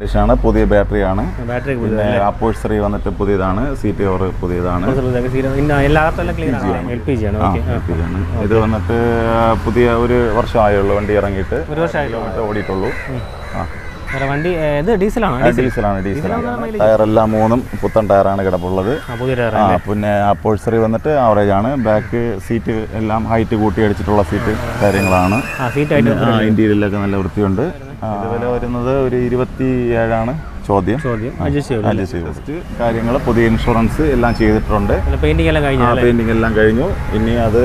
കണ്ടീഷനാണ് പുതിയ ബാറ്ററിയാണ്. ബാറ്ററി പിന്നെ അപ്പോഴ്സറി വന്നിട്ട് പുതിയതാണ് സീറ്റ് കവർ പുതിയതാണ്. ഇത് വന്നിട്ട് പുതിയ ഒരു വർഷമായുള്ളൂ വണ്ടി ഇറങ്ങിയിട്ട്. ഒരു ഓടിയിട്ടുള്ളൂ. ആ. വണ്ടി ഏ, ഇത് ഡീസലാണ്? ഡീസലാണ് ഡീസലാണ്. ടയറെല്ലാം മൂന്നും പുത്തൻ ടയറാണ് കിടപ്പുള്ളത്. ആ പിന്നെ അപ്പോഴ്സറി വന്നിട്ട് ആവറേജ് ആണ് ബാക്ക് സീറ്റ് എല്ലാം ഹൈറ്റ് കൂട്ടി അടിച്ചിട്ടുള്ള സീറ്റ് കാര്യങ്ങളാണ്. ഇന്റീരിയലൊക്കെ നല്ല വൃത്തിയുണ്ട്. അതുപോലെ വരുന്നത് ഒരു ഇരുപത്തി ഏഴാണ് ചോദ്യം. ചോദ്യം. അഡ്ജസ്റ്റ് ചെയ്തു? കാര്യങ്ങൾ പുതിയ ഇൻഷുറൻസ് എല്ലാം ചെയ്തിട്ടുണ്ട്. പെയിന്റിംഗ് എല്ലാം കഴിഞ്ഞു പെയിന്റിംഗ് എല്ലാം കഴിഞ്ഞു. ഇനി അത്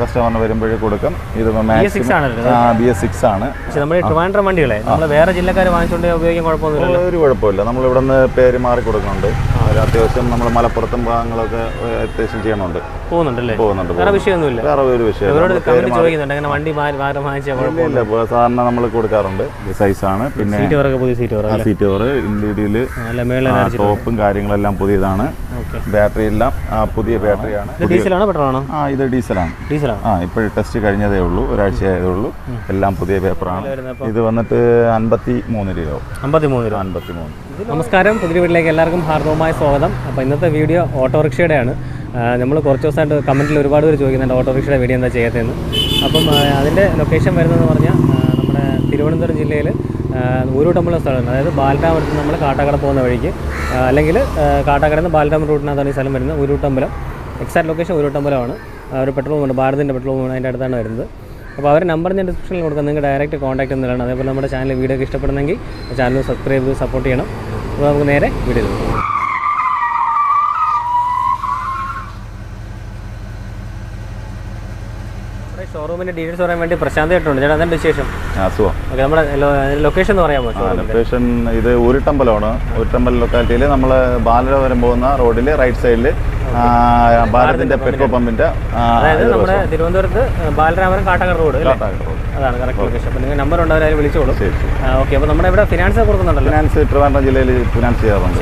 കസ്റ്റമറിന് വരുമ്പോഴേ കൊടുക്കും. ഇത് ബി എസ് സിക്സ് ആണ് നമ്മുടെ ട്രിവാൻഡ്രം വണ്ടികളെ നമ്മൾ വേറെ ജില്ലക്കാർ വാങ്ങിച്ചുകൊണ്ട് ഉപയോഗിക്കാൻ കുഴപ്പമൊന്നുമില്ല ഒരു കുഴപ്പമില്ല. നമ്മൾ ഇവിടെ നിന്ന് പേര് മാറി കൊടുക്കുന്നുണ്ട്. ഒരു അത്യാവശ്യം നമ്മൾ മലപ്പുറത്തും ഭാഗങ്ങളൊക്കെ അത്യാവശ്യം ചെയ്യണമുണ്ട് പോകുന്നുണ്ടല്ലേ? പോകുന്നുണ്ട് വേറെ വിഷയമൊന്നുമില്ല. വേറെ ഒരു വിഷയം അവരോട് ചോദിക്കുന്നുണ്ട്. അങ്ങനെ വണ്ടി ഇല്ല സാധാരണ നമ്മൾ കൊടുക്കാറുണ്ട്. ആണ് പിന്നെ സീറ്റ് സീറ്റ് കവർ ടോപ്പും കാര്യങ്ങളെല്ലാം പുതിയതാണ്. ബാറ്ററി എല്ലാം ആ, പുതിയ ബാറ്ററിയാണ്. ഇത് ഡീസലാണോ പെട്രോളാണോ? ആ ഇത് ഡീസലാണ്. ഡീസലാണോ? ആ ഇപ്പോൾ ടെസ്റ്റ് കഴിഞ്ഞതേ ഉള്ളൂ ഒരാഴ്ച ആയതേ ഉള്ളൂ. എല്ലാം പുതിയ പേപ്പറാണ്. ഇത് വന്നിട്ട് അൻപത്തി മൂന്ന് രൂപ. അമ്പത്തി മൂന്ന് രൂപ. അൻപത്തി മൂന്ന് നമസ്കാരം പുതിയ വീട്ടിലേക്ക് എല്ലാവർക്കും ഹാർദവമായ സ്വാഗതം. അപ്പോൾ ഇന്നത്തെ വീഡിയോ ഓട്ടോറിക്ഷയുടെയാണ്. നമ്മൾ കുറച്ച് ദിവസമായിട്ട് കമന്റിൽ ഒരുപാട് പേര് ചോദിക്കുന്നുണ്ട് ഓട്ടോറിക്ഷയുടെ വീഡിയോ എന്താ ചെയ്യാത്തതെന്ന്. അപ്പം അതിന്റെ ലൊക്കേഷൻ വരുന്നതെന്ന് പറഞ്ഞാൽ തിരുവനന്തപുരം ജില്ലയിൽ ഊരൂട്ടമ്പലം സ്ഥലമുണ്ട് അതായത് ബാലരാമപുരത്ത് നമ്മൾ കാട്ടാക്കട പോകുന്ന വഴിക്ക്. അല്ലെങ്കിൽ കാട്ടാക്കടയിൽ നിന്ന് ബാലരാമ റൂട്ടിനകത്താണ് ഈ സ്ഥലം വരുന്നത്. ഊരൂട്ടമ്പലം എക്സാക്ട് ലൊക്കേഷൻ ആ, ഒരു പെട്രോൾ പമ്പ് ഭാരതിന്റെ പെട്രോൾ പമ്പ് അതിന്റെ അടുത്താണ് വരുന്നത്. അപ്പോൾ അവരുടെ നമ്പർ ഞാൻ ഡിസ്ക്രിപ്ഷനിൽ കൊടുക്കാം. നിങ്ങൾക്ക് ഡയറക്റ്റ് കോൺടാക്ട് ചെയ്യുന്നതാണ് അതേപോലെ നമ്മുടെ ചാനൽ വീഡിയോ ഒക്കെ ഇഷ്ടപ്പെടുന്നെങ്കിൽ ചാനൽ സബ്സ്ക്രൈബ് ചെയ്ത് സപ്പോർട്ട് ചെയ്യണം. അപ്പോൾ നമുക്ക് നേരെ വീഡിയോ ഷോറൂമിന്റെ ഡീറ്റെയിൽസ് പറയാൻ വേണ്ടി പ്രശാന്ത് ചേട്ടുണ്ട് ചേട്ടാ വിശേഷം? അസുഖം ഓക്കെ നമ്മുടെ ലൊക്കേഷൻ പറയാമോ? ലൊക്കേഷൻ ഇത് ഊരിട്ടമ്പലമാണ്. ഊരിട്ടമ്പലം ലൊക്കാലിറ്റിയിൽ നമ്മൾ ബാലരാപുരം പോകുന്ന റോഡിൽ റൈറ്റ് സൈഡിൽ ഭാരതിന്റെ പെട്രോൾ പമ്പിന്റെ. അതായത് നമ്മുടെ തിരുവനന്തപുരത്ത് ബാലരാമരം കാട്ടാക്കട റോഡ്. അതാണ് കറക്റ്റ് ലൊക്കേഷൻ അപ്പോൾ നിങ്ങൾ നമ്പർ ഉണ്ട് വിളിച്ചോളൂ. ഓക്കെ അപ്പോൾ നമ്മുടെ ഇവിടെ ഫിനാൻസ് കൊടുക്കുന്നുണ്ടല്ലോ? ഫിനാൻസ് ട്രിവാൻഡ്രം ജില്ലയിൽ ഫിനാൻസ് ചെയ്യാറുണ്ട്.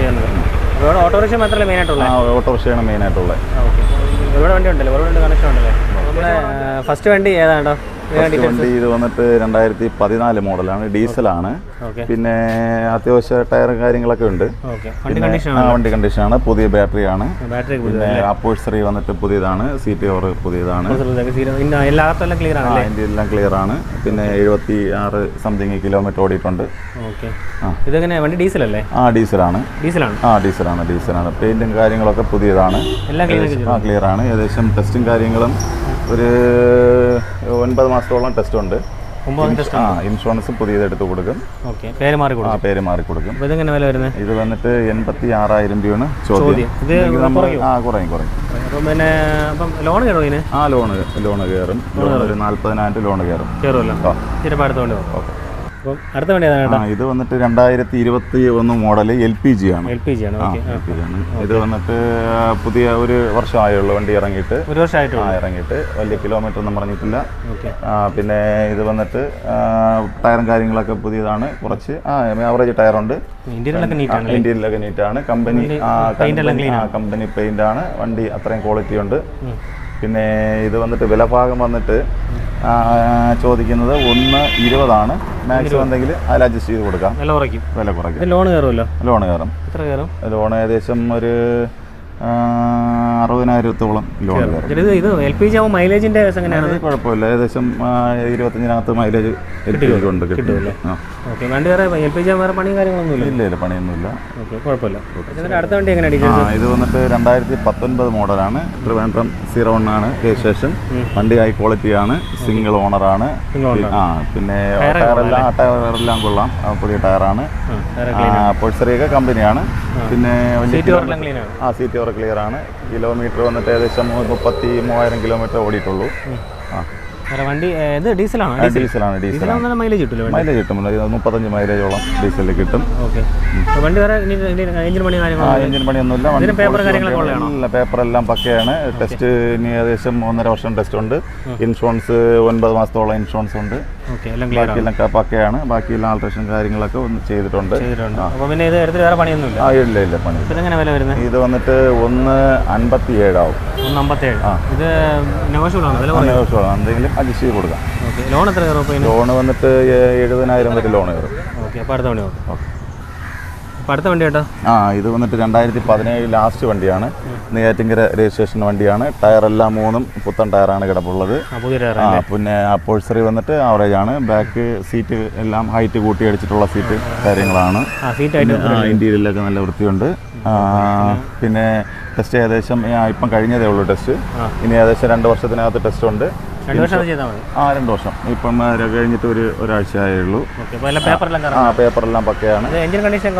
ഇവിടെ ഓട്ടോറിക്ഷ മാത്രമല്ലേ മെയിനായിട്ടുള്ളത് ആ ഓട്ടോറിക്ഷയാണ് മെയിൻ ആയിട്ടുള്ളത് ഓക്കെ. ഒരുപാട് വണ്ടി ഉണ്ടല്ലോ? ഒരുപാട് കണക്ഷൻ ഉണ്ടല്ലേ? ഫസ്റ്റ് വണ്ടി ഏതാണ്ടോ ഇത് വന്നിട്ട് രണ്ടായിരത്തി പതിനാല് മോഡലാണ് ഡീസലാണ്. പിന്നെ അത്യാവശ്യ ടയറും കാര്യങ്ങളൊക്കെ ഉണ്ട്. വണ്ടി കണ്ടീഷൻ ആണ്. കണ്ടീഷനാണ് പുതിയ ബാറ്ററി പിന്നെ അപ്പോഴ്സറി വന്നിട്ട് പുതിയതാണ്. സീറ്റ് കവർ പുതിയതാണ്. ആണ് എല്ലാം ക്ലിയർ ആണ്. പിന്നെ എഴുപത്തി ആറ് സംതിങ് കിലോമീറ്റർ ഓടിയിട്ടുണ്ട്. ഇതെങ്ങനെ വണ്ടി ഡീസൽ അല്ലേ? ആ ഡീസലാണ് ഡീസലാണ് ആ ഡീസലാണ് ഡീസലാണ് പെയിന്റും കാര്യങ്ങളൊക്കെ പുതിയതാണ്. ആ ക്ലിയർ ആണ്. ഏകദേശം ടെസ്റ്റും കാര്യങ്ങളും ഒരു ഒൻപത് മാസത്തോളം ടെസ്റ്റ് ഉണ്ട്. ആ ഇൻഷുറൻസ് പുതിയത് എടുത്ത് കൊടുക്കും. ഓക്കെ. പേര് മാറി ആ കൊടുക്കും പേര് മാറി കൊടുക്കും. ഇത് ഇതെങ്ങനെ വില വരുന്നത് ഇത് വന്നിട്ട് എൺപത്തി ആറായിരം രൂപയാണ് ചോദ്യം. ഇത് ആ കുറയും കുറയും. പിന്നെ അപ്പം ലോൺ കയറും ഇതിന്? ആ ലോണ് ലോണ് കയറും. ലോൺ ഒരു നാല്പതിനായിരം ലോണ് കയറും. കയറുമല്ലോ ആ. ചിലപ്പോൾ അടുത്ത വണ്ടി നോക്കാം അപ്പം അടുത്ത വണ്ടി ഏതാണ് ഇത് വന്നിട്ട് രണ്ടായിരത്തി ഇരുപത്തി ഒന്ന് മോഡൽ എൽ പി ജി ആണ്. എൽ പി ജി ആണ്. ഇത് വന്നിട്ട് പുതിയ ഒരു വർഷമായുള്ളൂ വണ്ടി ഇറങ്ങിയിട്ട്. ഒരു വർഷമായിട്ടുള്ളൂ. ഇറങ്ങിയിട്ട്. വലിയ കിലോമീറ്റർ ഒന്നും പറഞ്ഞിട്ടില്ല പിന്നെ ഇത് വന്നിട്ട് ടയറും കാര്യങ്ങളൊക്കെ പുതിയതാണ്. കുറച്ച് ആ ആവറേജ് ടയറുണ്ട്. ഇന്ത്യയിലൊക്കെ നീറ്റാണ് കമ്പനി കമ്പനി- പെയിന്റ് ആണ്. വണ്ടി അത്രയും ക്വാളിറ്റി ഉണ്ട്. പിന്നെ ഇത് വന്നിട്ട് വിലഭാഗം വന്നിട്ട് ചോദിക്കുന്നത് ഒന്ന് ഇരുപതാണ്. മാക്സിമം എന്തെങ്കിലും അതിൽ അഡ്ജസ്റ്റ് ചെയ്ത് കൊടുക്കാം. വില കുറയ്ക്കും. വില കുറയ്ക്കും. ലോൺ കയറുമല്ലോ? ലോൺ കയറും. എത്ര കയറും? ലോൺ ഏകദേശം ഒരു അറുപതിനായിരത്തോളം ലോൺ കയറും ഇത് ഇത് എൽ പി ജി ആകുമ്പോൾ മൈലേജിന്റെ എങ്ങനെയാണ്? കുഴപ്പമില്ല. ഏകദേശം ഇരുപത്തഞ്ചിനകത്ത് മൈലേജ് ഓക്കെ വണ്ടി വേറെ എൽ പി ജി വേറെ പണിയും ഇല്ല? ഇല്ല പണിയൊന്നുമില്ല. ഓക്കെ കുഴപ്പമില്ല. അടുത്ത വണ്ടി ഇത് വന്നിട്ട് രണ്ടായിരത്തി പത്തൊൻപത് മോഡലാണ്. ട്രിവാൻഡ്രം സീറോ വൺ ആണ് രജിസ്ട്രേഷൻ വണ്ടി ഹൈ ക്വാളിറ്റിയാണ് സിംഗിൾ ഓണറാണ് ആ പിന്നെ ടയറെല്ലാം ടയറെല്ലാം കൊള്ളാം പുതിയ ടയറാണ് വേറെ പൊഴ്സറിയൊക്കെ കമ്പനിയാണ് പിന്നെ ആ സീറ്റ് ക്ലിയർ ആണ്. കിലോമീറ്റർ വന്നിട്ട് ഏകദേശം മുപ്പത്തി മൂവായിരം കിലോമീറ്റർ ഓടിയിട്ടുള്ളൂ. വണ്ടി ഇത് ഡീസലാണോ ഡീസലാണ് ഡീസൽ ഡീസലാകുമ്പോൾ മൈലേജ് കിട്ടില്ല മൈലേജ് കിട്ടും. മുപ്പത്തഞ്ച് മൈലേജോളം ഡീസലിൽ കിട്ടും. ഓക്കെ. വണ്ടി വേറെ എഞ്ചിൻ പണി എഞ്ചിൻ പണിയൊന്നുമില്ല. പേപ്പർ കാര്യങ്ങളൊക്കെ പേപ്പർ എല്ലാം പക്കയാണ്. ടെസ്റ്റ് ഇനി ഏകദേശം ഒന്നര വർഷം ടെസ്റ്റ് ഉണ്ട് ഇൻഷുറൻസ് ഒൻപത് മാസത്തോളം ഇൻഷുറൻസ് ഉണ്ട്. ബാക്കിയെല്ലാം പക്കയാണ്. ബാക്കിയെല്ലാം ആൾട്രേഷൻ കാര്യങ്ങളൊക്കെ ഒന്ന് ചെയ്തിട്ടുണ്ട്. പിന്നെ ഇത് വേറെ പണിയൊന്നുമില്ല? ആ ഇല്ല ഇല്ല പണി ഇതെങ്ങനെ വില വരുന്നത്? ഇത് വന്നിട്ട് ഒന്ന് അൻപത്തി ഏഴാവും ഒന്ന് അമ്പത്തേഴ് ഇത് നെഗോഷ്യബിൾ ആണ്. എന്തെങ്കിലും അഡ്ജസ്റ്റ് ചെയ്ത് കൊടുക്കാം. ലോൺ എത്ര കയറും ലോൺ വന്നിട്ട് എഴുപതിനായിരം വരെ ലോൺ കയറും. ഓക്കെ. അപ്പോൾ അടുത്ത വണ്ടി ഓക്കെ. അടുത്ത വണ്ടി കേട്ടോ ആ ഇത് വന്നിട്ട് രണ്ടായിരത്തി പതിനേഴ് ലാസ്റ്റ് വണ്ടിയാണ്. നെയ്യാറ്റിങ്കര രജിസ്ട്രേഷൻ വണ്ടിയാണ്. ടയറെല്ലാം മൂന്നും പുത്തൻ ടയറാണ് കിടപ്പുള്ളത്. ആ പിന്നെ അപ്പോഴ്സറി വന്നിട്ട് ആവറേജ് ആണ് ബാക്ക് സീറ്റ് എല്ലാം ഹൈറ്റ് കൂട്ടി അടിച്ചിട്ടുള്ള സീറ്റ് കാര്യങ്ങളാണ്. ഇന്റീരിയലൊക്കെ നല്ല വൃത്തിയുണ്ട്. പിന്നെ ടെസ്റ്റ് ഏകദേശം ഇപ്പം കഴിഞ്ഞതേ ഉള്ളൂ ടെസ്റ്റ്. ഇനി ഏകദേശം രണ്ട് വർഷത്തിനകത്ത് ടെസ്റ്റ് ഉണ്ട്. ആ രണ്ട് വർഷം. ഇപ്പം കഴിഞ്ഞിട്ട് ഒരു ഒരാഴ്ച ആയുള്ളൂ ആ പേപ്പറെല്ലാം പക്കയാണ്. എഞ്ചിൻ കണ്ടീഷൻ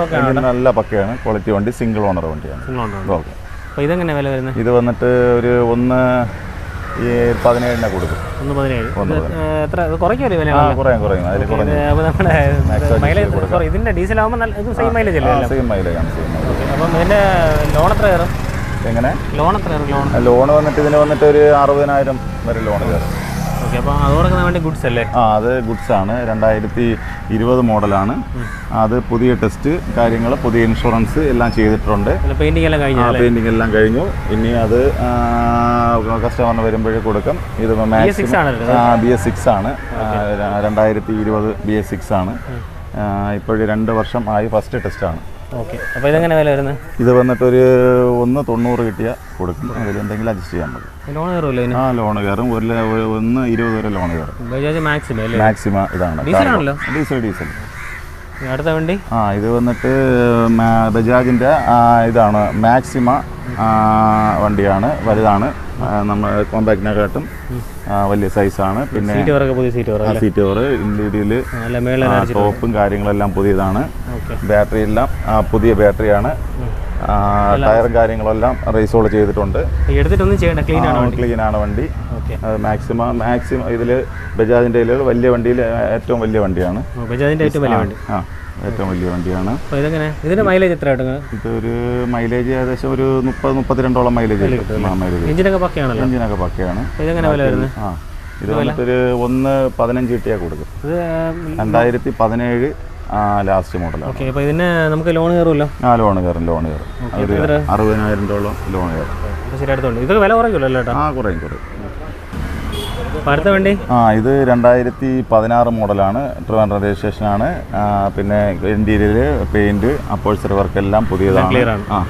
നല്ല പക്കയാണ്. ക്വാളിറ്റി വണ്ടി സിംഗിൾ ഓണർ വണ്ടിയാണ്. ഓക്കെ ഇതെങ്ങനെ വില വരുന്നത്? ഇത് വന്നിട്ട് ഒരു ഒന്ന് ഈ പതിനേഴിനെ കൊടുക്കും. ഒന്ന് പതിനേഴ്. എത്ര? വില ആ കുറയും കുറയും. അതിൽ കുറഞ്ഞു. മൈലേജ് സോറി ഇതിന്റെ ഡീസൽ ആകുമ്പോൾ സെയിം മൈലേജ് അല്ലേ സെയിം മൈലേജ് ആണ് സെയിം മൈലേജ് അപ്പം ലോൺ എത്ര കയറും? എങ്ങനെ? Loan loan? ലോൺ വന്നിട്ട് ഇതിന് വന്നിട്ട് ഒരു അറുപതിനായിരം വരെ ലോൺ കയറും ഓക്കെ അപ്പോൾ വേണ്ടി ഗുഡ്സ് അല്ലേ? ആ അത് ഗുഡ്സ് ആണ്. രണ്ടായിരത്തി ഇരുപത് മോഡലാണ്. അത് പുതിയ ടെസ്റ്റ് കാര്യങ്ങൾ പുതിയ ഇൻഷുറൻസ് എല്ലാം ചെയ്തിട്ടുണ്ട്. പെയിന്റിംഗ് എല്ലാം കഴിഞ്ഞു പെയിന്റിംഗ് എല്ലാം കഴിഞ്ഞു. ഇനി അത് കസ്റ്റമറിന് വരുമ്പോഴേ കൊടുക്കും. ഇത് ബി എസ് സിക്സ് ആണ് രണ്ടായിരത്തി ഇരുപത് ബി എസ് സിക്സ് ആണ്. ഇപ്പോഴും രണ്ട് വർഷം ആയി ഫസ്റ്റ് ടെസ്റ്റ് ആണ്. ഓക്കെ. അപ്പോൾ ഇതെങ്ങനെ വില വരുന്നത്? ഇത് വന്നിട്ട് ഒരു ഒന്ന് തൊണ്ണൂറ് കിട്ടിയ കൊടുക്കും അതിൽ എന്തെങ്കിലും അഡ്ജസ്റ്റ് ചെയ്യാൻ മതി. ലോൺ കയറുമല്ലോ ആ ലോൺ കയറും. ഒരു ഒന്ന് ഇരുപത് വരെ ലോൺ കയറും. ബജാജ് മാക്സിമം അല്ലേ? മാക്സിമം ഇതാണ് ഡീസൽ ആണല്ലോ? ഡീസൽ ഡീസൽ അടുത്ത വണ്ടി? ആ ഇത് വന്നിട്ട് ബജാജിന്റെ ഇതാണ്. മാക്സിമ വണ്ടിയാണ്. വലുതാണ്. നമ്മൾ കോമ്പാക്റ്റിനെക്കാട്ടും വലിയ സൈസാണ് പിന്നെ സീറ്റ് പുതിയ സീറ്റ് ഇന്റീരിയൽ അല്ല? ടോപ്പും കാര്യങ്ങളെല്ലാം പുതിയതാണ്. ബാറ്ററി എല്ലാം പുതിയ ബാറ്ററിയാണ്. ആണ് ടയറും കാര്യങ്ങളെല്ലാം റേസോൾ ചെയ്തിട്ടുണ്ട്. ക്ലീൻ ആണ് വണ്ടി. മാക്സിമം മാക്സിമം ഇതിൽ ബജാജിന്റെ വലിയ വണ്ടിയിൽ ഏറ്റവും വലിയ വണ്ടിയാണ്. ബജാജിന്റെ ഏറ്റവും വലിയ വണ്ടി. ആ ഏറ്റവും വലിയ വണ്ടിയാണ്. ഇതിന്റെ മൈലേജ് എത്ര ഇതൊരു മൈലേജ് ഏകദേശം ഒരു മുപ്പത് മുപ്പത്തിരണ്ടോളം മൈലേജ് മൈലേജ് എഞ്ചിനൊക്കെ പക്കയാണല്ലോ? എഞ്ചിനൊക്കെ പക്കയാണ്. ഇത് വന്നിട്ടൊരു ഒന്ന് പതിനഞ്ച് കിട്ടിയാൽ കൊടുക്കും. രണ്ടായിരത്തി പതിനേഴ് ലാസ്റ്റ് മോഡൽ ഓക്കെ അപ്പോൾ ഇതിന് നമുക്ക് ലോൺ കയറുമല്ലോ? ആ ലോൺ കയറും ലോൺ കയറും. ഒരു അറുപതിനായിരം രൂപ ലോൺ കയറും. അപ്പോൾ ശരി അടുത്തുണ്ട് ഇതൊക്കെ വില കുറയ്ക്കുമല്ലോ ചേട്ടാ ആ കുറയും കുറയും. അടുത്ത വണ്ടി? ആ ഇത് രണ്ടായിരത്തി പതിനാറ് മോഡലാണ്. ട്രിവാൻഡ്രം രജിസ്ട്രേഷനാണ്. ആണ് പിന്നെ ഇന്റീരിയൽ പെയിന്റ് അപ്പോഴ്സറി വർക്ക് എല്ലാം പുതിയതാണ്. ആ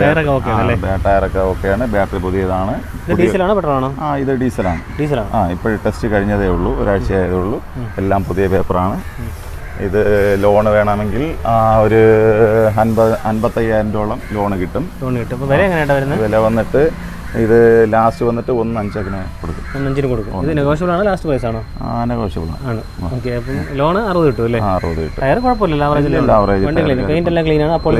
ടയറൊക്കെ ഓക്കെയാണ് ബാറ്ററി പുതിയതാണ്. ഇത് ഡീസലാണോ പെട്രോളാണോ ആ ഇത് ഡീസലാണ് ഡീസലാണ് ആ ഇപ്പോൾ ടെസ്റ്റ് കഴിഞ്ഞതേ ഉള്ളൂ. ഒരാഴ്ച ആയതേ ഉള്ളൂ എല്ലാം പുതിയ പേപ്പറാണ് ഇത് ലോണ് വേണമെങ്കിൽ ആ, ഒരു അൻപത് അൻപത്തയ്യായിരം രൂപയോളം ലോണ് കിട്ടും. ലോൺ കിട്ടും. അപ്പോൾ വില എങ്ങനെയാണ് വരുന്നത് വില വന്നിട്ട് ഇത് ലാസ്റ്റ് വന്നിട്ട് ഒന്ന് അഞ്ചക്കിന് കൊടുക്കും. ഒന്നഞ്ചിന് കൊടുക്കും. ഇത് നെഗോഷ്യബിൾ ആണ്? ലാസ്റ്റ് പ്രൈസ് ആണോ? ആ ആണ്. ഓക്കെ അപ്പം ലോൺ അറുപത് കിട്ടും അല്ലേ? അറുപത് കിട്ടും. ടയർ കുഴപ്പമില്ല ആവറേജ് ആവറേജ് വണ്ടി ക്ലീൻ പെയിന്റ് എല്ലാം ക്ലീൻ ആണ് അപ്പോൾ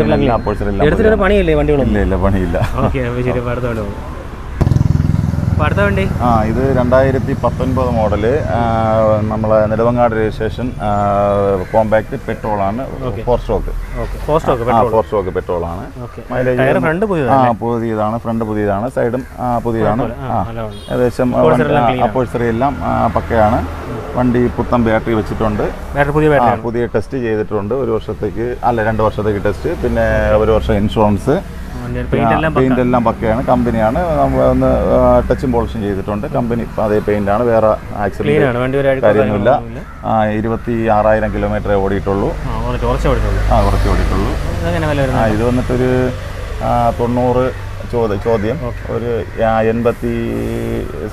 എടുത്തിട്ട് പണിയില്ലേ വണ്ടികളൊന്നും? ഇല്ല ഇല്ല പണിയില്ല. ഓക്കെ അപ്പോൾ ശരി അടുത്ത വണ്ടി വണ്ടി? ആ ഇത് രണ്ടായിരത്തി പത്തൊൻപത് മോഡൽ നമ്മളെ നിലവങ്ങാട് രജിസ്ട്രേഷൻ കോമ്പാക്ട് പെട്രോൾ ആണ് four stroke four stroke petrol ആണ് മൈലേജ് ആ പുതിയതാണ് ഫ്രണ്ട് പുതിയതാണ് സൈഡും പുതിയതാണ്. ഏകദേശം അപ്പോഴ്സറി എല്ലാം പക്കയാണ്. വണ്ടി പുത്തൻ ബാറ്ററി വെച്ചിട്ടുണ്ട്. പുതിയ പുതിയ ടെസ്റ്റ് ചെയ്തിട്ടുണ്ട്. ഒരു വർഷത്തേക്ക് അല്ല രണ്ട് വർഷത്തേക്ക് ടെസ്റ്റ് പിന്നെ ഒരു വർഷം ഇൻഷുറൻസ് പെയിന്റ് എല്ലാം പക്കയാണ്. കമ്പനിയാണ്. നമ്മൾ ഒന്ന് ടച്ചും പോളിഷും ചെയ്തിട്ടുണ്ട്. കമ്പനി അതേ പെയിന്റ് ആണ്. വേറെ ആക്സിഡന്റ് ആ, ഇരുപത്തി ആറായിരം കിലോമീറ്റർ ഓടിയിട്ടുള്ളൂ ആ കുറച്ച് ഓടിയിട്ടുള്ളൂ. ആ ഇത് വന്നിട്ടൊരു തൊണ്ണൂറ് ചോദ്യം. ചോദ്യം ഒരു എൺപത്തി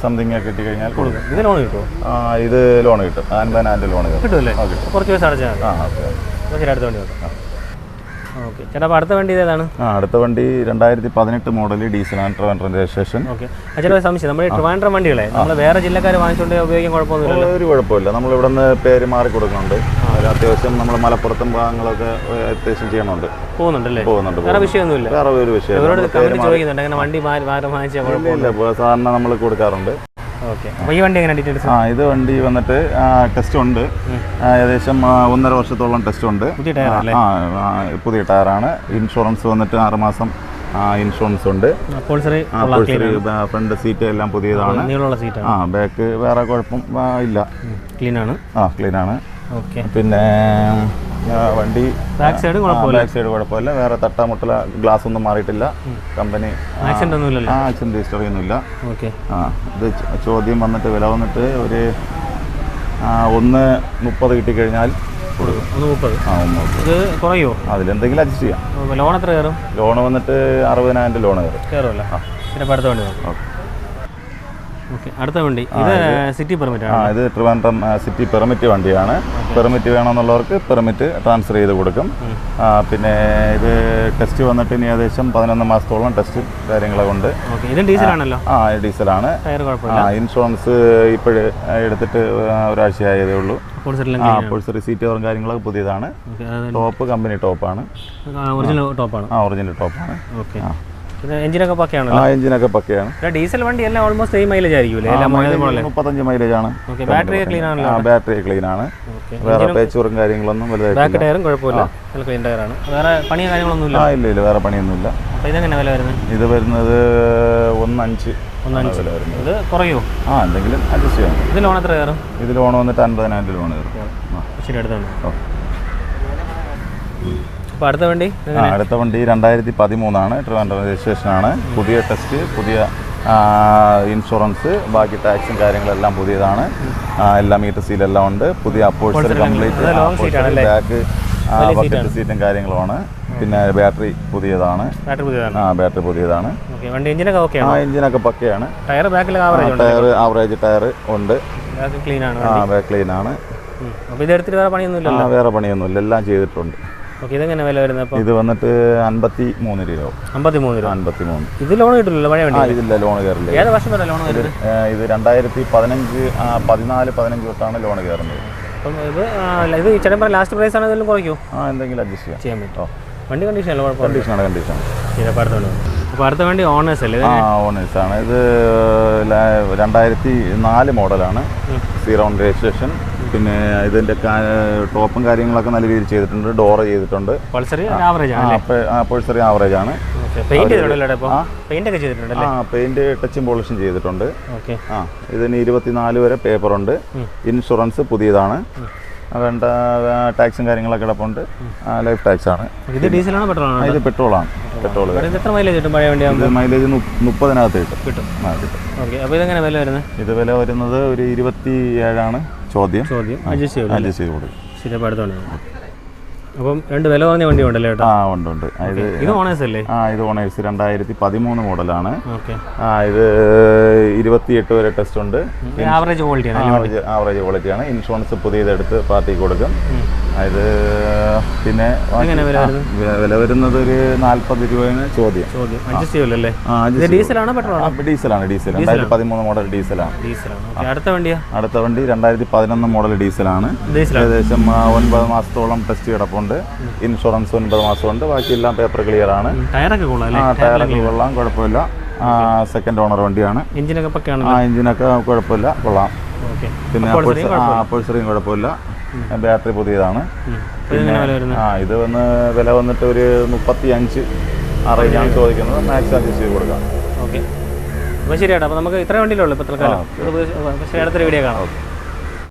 സംതിങ് ഒക്കെ കിട്ടിക്കഴിഞ്ഞാൽ ഇത് ലോൺ കിട്ടും ആ, ഇത് ലോൺ കിട്ടും. അൻപതിനായിരം ലോൺ കിട്ടും. ആ, കുറച്ച് പൈസ അടച്ചാൽ ആ ഓക്കെ. അടുത്ത വണ്ടി ഓക്കെ. ചേട്ടാ അടുത്ത വണ്ടി ഇതേതാണ്? ആ അടുത്ത വണ്ടി രണ്ടായിരത്തി പതിനെട്ട് model diesel and Trivandrum registration. Okay. ചേട്ടാ സംശയം. നമ്മുടെ ഈ ട്രിവാൻഡ്രം വണ്ടികളെ നമ്മൾ വേറെ ജില്ലക്കാർ വാങ്ങിച്ചുകൊണ്ട് ഉപയോഗിക്കാൻ കുഴപ്പമൊന്നുമില്ല ഒരു കുഴപ്പമില്ല. നമ്മൾ ഇവിടെ നിന്ന് പേര് മാറി കൊടുക്കുന്നുണ്ട്. അത്യാവശ്യം നമ്മൾ മലപ്പുറത്തും ഭാഗങ്ങളൊക്കെ അത്യാവശ്യം ചെയ്യണമുണ്ട് പോകുന്നുണ്ടല്ലേ? പോകുന്നുണ്ട് വേറെ വിഷയമൊന്നുമില്ല. വേറെ ഒരു വിഷയം ചോദിക്കുന്നുണ്ട്. അങ്ങനെ വണ്ടി മാറി മാറി വാങ്ങിച്ചാൽ കുഴപ്പം ഇല്ല. ഇല്ല സാധാരണ നമ്മൾ കൊടുക്കാറുണ്ട്. ഈ വണ്ടി എങ്ങനെ ആ ഇത് വണ്ടി വന്നിട്ട് ടെസ്റ്റ് ഉണ്ട്. ഏകദേശം ഒന്നര വർഷത്തോളം ടെസ്റ്റ് ഉണ്ട്. പുതിയ ടയർ അല്ലേ? ആ ആ, പുതിയ ടയറാണ് ഇൻഷുറൻസ് വന്നിട്ട് ആറുമാസം ഇൻഷുറൻസ് ഉണ്ട്. ഫ്രണ്ട് സീറ്റ് എല്ലാം പുതിയതാണ്. ആ ബാക്ക് വേറെ കുഴപ്പം ഇല്ല. ക്ലീൻ ആണ്. ആ ക്ലീൻ ആണ്. ഓക്കെ. പിന്നെ വണ്ടി ബാക്ക് സൈഡ് ബാക്ക് സൈഡ് കുഴപ്പമില്ല. വേറെ തട്ടാമുട്ടല ഗ്ലാസ് ഒന്നും മാറിയിട്ടില്ല. കമ്പനി ആക്സിഡന്റ് ഒന്നുമില്ലല്ലോ? ആ ആക്സിഡന്റ് ഹിസ്റ്ററി ഒന്നുമില്ല. ഇല്ല ആ ഇത് ചോദ്യം വന്നിട്ട് വില വന്നിട്ട് ഒരു ഒന്ന് മുപ്പത് കിട്ടിക്കഴിഞ്ഞാൽ കുറയോ? അതിലെന്തെങ്കിലും അഡ്ജസ്റ്റ് ചെയ്യാം. ലോൺ എത്ര കയറും? ലോൺ വന്നിട്ട് അറുപതിനായിരം ലോൺ കയറും. കയറുമല്ലോ പിന്നെ അടുത്ത വണ്ടി നോക്കാം. അടുത്ത വണ്ടി. ഇത് സിറ്റി പെർമിറ്റ് ആ ഇത് ട്രിവാൻഡ്രം സിറ്റി പെർമിറ്റ് വണ്ടിയാണ്. പെർമിറ്റ് വേണമെന്നുള്ളവർക്ക് പെർമിറ്റ് ട്രാൻസ്ഫർ ചെയ്ത് കൊടുക്കും. പിന്നെ ഇത് ടെസ്റ്റ് വന്നിട്ട് ഇനി ഏകദേശം പതിനൊന്ന് മാസത്തോളം ടെസ്റ്റ് കാര്യങ്ങളൊക്കെ ഉണ്ട്. ഡീസലാണല്ലോ ആ ഡീസലാണ് ആ ഇൻഷുറൻസ് ഇപ്പോഴ് എടുത്തിട്ട് ഒരാഴ്ചയായതേ ഉള്ളൂ. ആ പോളിസറി സീറ്റുകളും കാര്യങ്ങളൊക്കെ പുതിയതാണ്. ടോപ്പ് കമ്പനി ടോപ്പാണ് ഒറിജിനൽ ടോപ്പാണ് ആ ഒറിജിനൽ ടോപ്പാണ് ഓക്കെ. എഞ്ചിനൊക്കെ പക്കയാണ് ആ എഞ്ചിനൊക്കെ പക്കയാണ്. ഡീസൽ വണ്ടി എല്ലാം ഓൾമോസ്റ്റ് സെയിം മൈലേജ് ആയിരിക്കും മുപ്പത്തഞ്ച് മൈലേജ് ആണ്. ബാറ്ററി ക്ലീൻ ആണല്ലോ ആ ബാറ്ററി ക്ലീൻ ആണ്. വേറെ പേച്ചൂറും കാര്യങ്ങളൊന്നും വലുതായിട്ട് ബാക്ക് ടയറും കുഴപ്പമില്ല. ക്ലീൻ ആണ്. വേറെ പണിയോ കാര്യങ്ങളൊന്നുമില്ല? ആ ഇല്ല ഇല്ല വേറെ പണിയൊന്നുമില്ല. അപ്പോൾ ഇതെങ്ങനെ വില വരുന്നത്? ഇത് വരുന്നത് ഒന്നഞ്ച് ഒന്നഞ്ച്. വില വരുന്നത്. ഇത് കുറയോ? ആ എന്തെങ്കിലും അഡ്ജസ്റ്റ് ചെയ്യാം. ഇത് ലോൺ എത്ര കയറും? ഇത് ലോൺ വന്നിട്ട് അൻപതിനായിരം ലോൺ കയറും. ശരി അടുത്താണ് ഓക്കെ. അപ്പോൾ അടുത്ത വണ്ടി അടുത്ത വണ്ടി രണ്ടായിരത്തി പതിമൂന്നാണ് ട്രിവാൻഡ്രം രജിസ്ട്രേഷനാണ് പുതിയ ടെസ്റ്റ് പുതിയ ഇൻഷുറൻസ് ബാക്കി ടാക്സും കാര്യങ്ങളെല്ലാം പുതിയതാണ്. എല്ലാം മീറ്റർ സീലെല്ലാം ഉണ്ട്. പുതിയ അപ്പോഴ്സറി കംപ്ലീറ്റ്? ബാക്ക് ബക്കറ്റ് സീറ്റും കാര്യങ്ങളുമാണ്. പിന്നെ ബാറ്ററി പുതിയതാണ്. ബാറ്ററി പുതിയതാണ്. ആ ബാറ്ററി പുതിയതാണ്. ആ എഞ്ചിനൊക്കെ പക്കയാണ്. ടയർ ആവറേജ് ടയർ ഉണ്ട്. ബാക്ക് ക്ലീൻ ആണ് ആ ക്ലീൻ ആണ്. വേറെ പണിയൊന്നുമില്ല. എല്ലാം ചെയ്തിട്ടുണ്ട്. ഇതെങ്ങനെ വില വരുന്നത് ഇത് വന്നിട്ട് അൻപത്തി മൂന്ന് രൂപ. അമ്പത്തി മൂന്ന് രൂപ? അൻപത്തി മൂന്ന് ഇത് ലോൺ കിട്ടില്ലല്ലോ പഴയ വണ്ടി ഇതില്ല ലോൺ കയറില്ല ഏത് വർഷം വരെ ലോൺ ഇത് രണ്ടായിരത്തി പതിനഞ്ച് പതിനാല് പതിനഞ്ച് തൊട്ടാണ് ലോൺ കയറുന്നത് അപ്പം ഇത് ആ, അല്ല, ഇത് ചേട്ടൻ പറഞ്ഞ ലാസ്റ്റ് പ്രൈസ് ആണ് ഇതിലും കുറയ്ക്കോ ആ എന്തെങ്കിലും അഡ്ജസ്റ്റ് ചെയ്യാം. ചെയ്യാൻ വണ്ടി കണ്ടീഷൻ അല്ല? കുഴപ്പമില്ല. കണ്ടീഷനാണ് കണ്ടീഷൻ അടുത്ത വണ്ടി. അപ്പോൾ അടുത്ത വണ്ടി ഓണേഴ്സ് അല്ലേ ആ ഓണേഴ്സ് ആണ്. ഇത് രണ്ടായിരത്തി നാല് മോഡലാണ് സീറോ രജിസ്ട്രേഷൻ പിന്നെ ഇതിന്റെ ടോപ്പും കാര്യങ്ങളൊക്കെ നല്ല രീതിയിൽ ചെയ്തിട്ടുണ്ട് ഡോർ ചെയ്തിട്ടുണ്ട്. പൾസറി ആവറേജ് ആണ് പെയിന്റ് ടച്ചും പോളിഷും ചെയ്തിട്ടുണ്ട്. ഓക്കെ. ആ ഇതിന് ഇരുപത്തിനാല് വരെ പേപ്പർ ഉണ്ട്. ഇൻഷുറൻസ് പുതിയതാണ്. വേണ്ട ടാക്സും കാര്യങ്ങളൊക്കെ കിടപ്പുണ്ട്. ലൈഫ് ടാക്സ് ആണ്. ഇത് ഡീസലാണോ പെട്രോൾ ആണ് ഇത് പെട്രോൾ ആണ്. പെട്രോൾ എത്ര മൈലേജ് കിട്ടും പഴയ വണ്ടി മൈലേജ് മുപ്പതിനകത്ത് കിട്ടും. കിട്ടും. ആ കിട്ടും. ഓക്കെ അപ്പോൾ ഇതെങ്ങനെ വില വരുന്നത്? ഇത് വില വരുന്നത് ഒരു ഇരുപത്തി ഏഴാണ് ചോദ്യം. ചോദ്യം. അഡ്ജസ്റ്റ് അഡ്ജസ്റ്റ് ചെയ്ത് കൊടുക്കും. ശരി അപ്പോൾ അടുത്ത അപ്പം രണ്ട് വില കുറഞ്ഞ വണ്ടി ഉണ്ടല്ലേ ആ ഉണ്ട് ഉണ്ട്. ഇത് ഇത് ഓണേഴ്സ് അല്ലേ? ആ ഇത് ഓണേഴ്സ് രണ്ടായിരത്തി പതിമൂന്ന് മോഡലാണ്. ആ ഇത് ഇരുപത്തിയെട്ട് വരെ ടെസ്റ്റ് ഉണ്ട്. ആവറേജ് ക്വാളിറ്റി ആണ് ആവറേജ് ആവറേജ് ക്വാളിറ്റിയാണ് ഇൻഷുറൻസ് പുതിയതെടുത്ത് പാർട്ടിക്ക് കൊടുക്കും. ഇത് പിന്നെ വില വരുന്നത് ഒരു നാല്പത് രൂപയാണ് ചോദ്യം. ഡീസലാണോ ഡീസലാണ് ഡീസൽ രണ്ടായിരത്തി പതിമൂന്ന് മോഡൽ ഡീസലാണ്. അടുത്ത വണ്ടിയാ? അടുത്ത വണ്ടി രണ്ടായിരത്തി പതിനൊന്ന് മോഡൽ ഡീസലാണ്. ഏകദേശം ഒൻപത് മാസത്തോളം ടെസ്റ്റ് കിടപ്പുണ്ട്. ഇൻഷുറൻസ് ഒൻപത് മാസമുണ്ട്. ബാക്കിയെല്ലാം പേപ്പർ ക്ലിയർ ആണ്. ടയറൊക്കെ കൊള്ളാം ടയറൊക്കെ കുഴപ്പമില്ല. സെക്കൻഡ് ഓണർ വണ്ടിയാണ്. എഞ്ചിനൊക്കെ ആ എഞ്ചിനൊക്കെ കുഴപ്പമില്ല. കൊള്ളാം. പിന്നെ അപ്പോഴ്സറിയും കുഴപ്പമില്ല. ബാറ്ററി പുതിയതാണ്. ആ ഇത് വന്ന് വില വന്നിട്ട് ഒരു മുപ്പത്തി അഞ്ച് ആ റേഞ്ചാണ് ചോദിക്കുന്നത് മാക്സ് അഡ്ജസ്റ്റ് ചെയ്ത് കൊടുക്കാം. ഓക്കെ. അപ്പോൾ ശരി ചേട്ടാ അപ്പോൾ നമുക്ക് ഇത്ര വണ്ടിയിലുള്ളൂ ഇപ്പോൾ തൽക്കാലം. ശരി അടുത്തൊരു വീഡിയോ കാണാം.